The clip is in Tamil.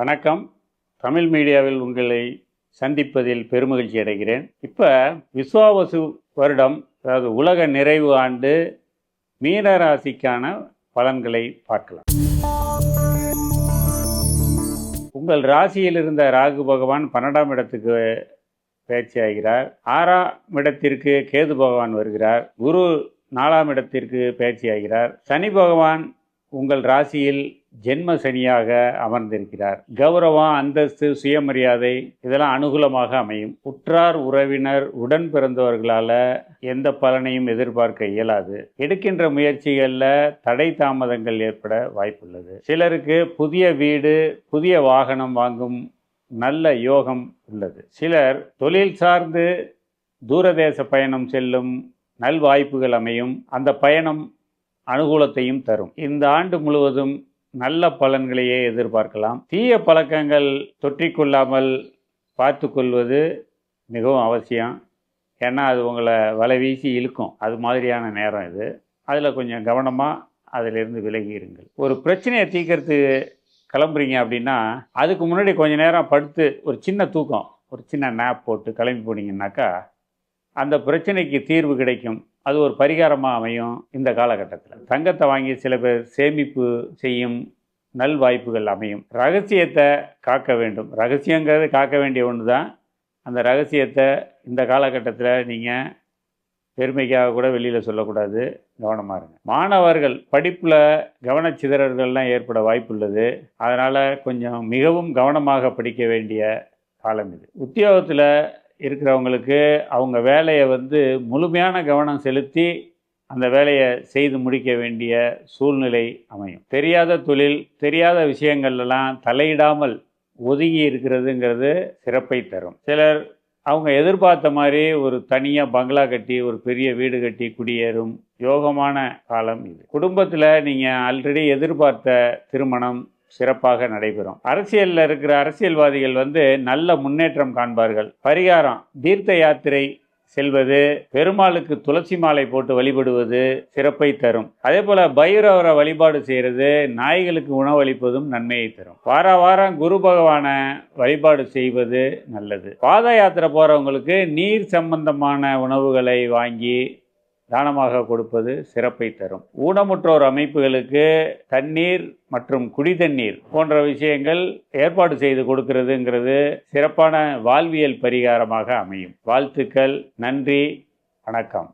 வணக்கம். தமிழ் மீடியாவில் உங்களை சந்திப்பதில் பெருமகிழ்ச்சி அடைகிறேன். இப்போ விஸ்வாவசு வருடம் அதாவது உலக நிறைவு ஆண்டு மீனராசிக்கான பலன்களை பார்க்கலாம். உங்கள் ராசியில் இருந்த ராகு பகவான் பன்னெண்டாம் இடத்துக்கு பயிற்சி ஆகிறார். ஆறாம் இடத்திற்கு கேது பகவான் வருகிறார். குரு நாலாம் இடத்திற்கு பயிற்சி ஆகிறார். சனி பகவான் உங்கள் ராசியில் ஜென்ம சனியாக அமர்ந்திருக்கிறார். கௌரவம் அந்தஸ்து சுயமரியாதை இதெல்லாம் அனுகூலமாக அமையும். உற்றார் உறவினர் உடன் பிறந்தவர்களால் எந்த பலனையும் எதிர்பார்க்க இயலாது. எடுக்கின்ற முயற்சிகளில் தடை தாமதங்கள் ஏற்பட வாய்ப்புள்ளது. சிலருக்கு புதிய வீடு புதிய வாகனம் வாங்கும் நல்ல யோகம் உள்ளது. சிலர் தொழில் சார்ந்து தூரதேச பயணம் செல்லும் நல்வாய்ப்புகள் அமையும். அந்த பயணம் அனுகூலத்தையும் தரும். இந்த ஆண்டு முழுவதும் நல்ல பலன்களையே எதிர்பார்க்கலாம். தீய பழக்கங்கள் தொற்றிக்கொள்ளாமல் பார்த்து கொள்வது மிகவும் அவசியம். ஏன்னா அது உங்களை வலை வீசி இழுக்கும். அது மாதிரியான நேரம் இது. அதில் கொஞ்சம் கவனமாக அதிலிருந்து விலகி இருங்கள். ஒரு பிரச்சனையை தீர்க்கறது கிளம்புறீங்க அப்படின்னா அதுக்கு முன்னாடி கொஞ்ச நேரம் படுத்து ஒரு சின்ன தூக்கம் ஒரு சின்ன நேப் போட்டு கிளம்பி போனீங்கன்னாக்கா அந்த பிரச்சனைக்கு தீர்வு கிடைக்கும். அது ஒரு பரிகாரமாக அமையும் இந்த காலகட்டத்தில். தங்கத்தை வாங்கி சில பேர் சேமிப்பு செய்யும் நல் வாய்ப்புகள் அமையும். ரகசியத்தை காக்க வேண்டும். ரகசியங்கிறது காக்க வேண்டிய ஒன்று தான் அந்த ரகசியத்தை இந்த காலகட்டத்தில் நீங்கள் பெருமைக்காக கூட வெளியில் சொல்லக்கூடாது. கவனமாக இருங்க. மாணவர்கள் படிப்பில் கவனச்சிதறல்கள்லாம் ஏற்பட வாய்ப்புள்ளது. அதனால் கொஞ்சம் மிகவும் கவனமாக படிக்க வேண்டிய காலம் இது. உத்தியோகத்தில் இருக்கிறவங்களுக்கு அவங்க வேலையை வந்து முழுமையான கவனம் செலுத்தி அந்த வேலையை செய்து முடிக்க வேண்டிய சூழ்நிலை அமையும். தெரியாத தொழில் தெரியாத விஷயங்கள்லாம் தலையிடாமல் ஒதுங்கி இருக்கிறதுங்கிறது சிறப்பை தரும். சிலர் அவங்க எதிர்பார்த்த மாதிரி ஒரு தனியாக பங்களா கட்டி ஒரு பெரிய வீடு கட்டி குடியேறும் யோகமான காலம் இது. குடும்பத்தில் நீங்கள் ஆல்ரெடி எதிர்பார்த்த திருமணம் சிறப்பாக நடைபெறும். அரசியலில் இருக்கிற அரசியல்வாதிகள் வந்து நல்ல முன்னேற்றம் காண்பார்கள். பரிகாரம் தீர்த்த யாத்திரை செல்வது பெருமாளுக்கு துளசி மாலை போட்டு வழிபடுவது சிறப்பை தரும். அதே போல பைரவரை வழிபாடு செய்கிறது நாய்களுக்கு உணவளிப்பதும் நன்மையை தரும். வார வாரம் குரு பகவானை வழிபாடு செய்வது நல்லது. பாத யாத்திரை போகிறவங்களுக்கு நீர் சம்பந்தமான உணவுகளை வாங்கி தானமாக கொடுப்பது சிறப்பை தரும். ஊனமுற்றோர் அமைப்புகளுக்கு தண்ணீர் மற்றும் குடி தண்ணீர் போன்ற விஷயங்கள் ஏற்பாடு செய்து கொடுக்கிறதுங்கிறது சிறப்பான வாழ்வியல் பரிகாரமாக அமையும். வாழ்த்துக்கள் நன்றி வணக்கம்.